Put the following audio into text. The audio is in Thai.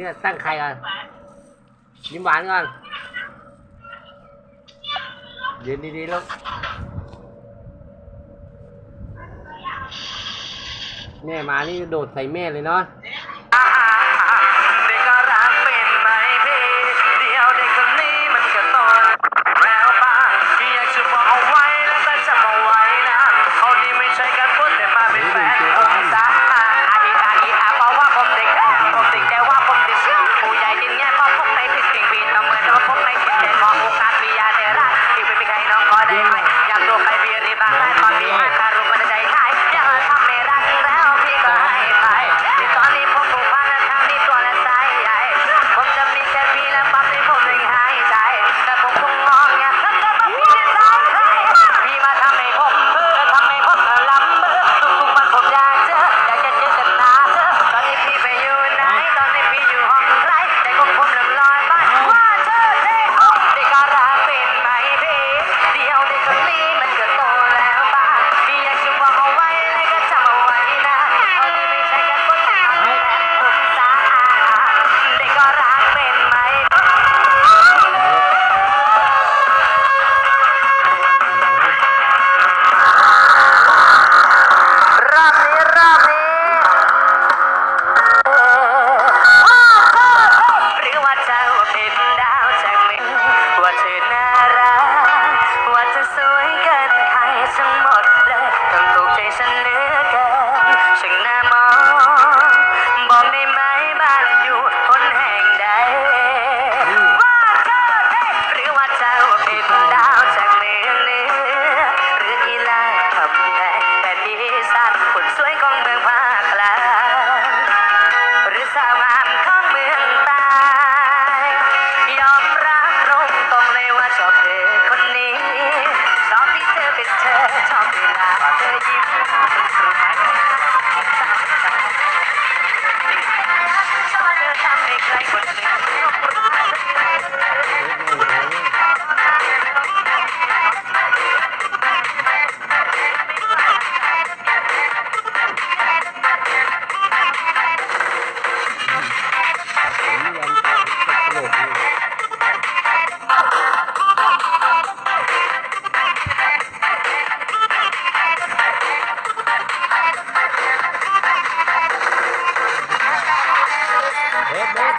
ี่ตั้งใครก่อนยิ้มหวานก่อนย็นดีๆลูกแม่มานี่โดดใส่แม่เลยเนาะ สวยเกินใครทั้งหมดเลยต้องถูกใจฉันหรือ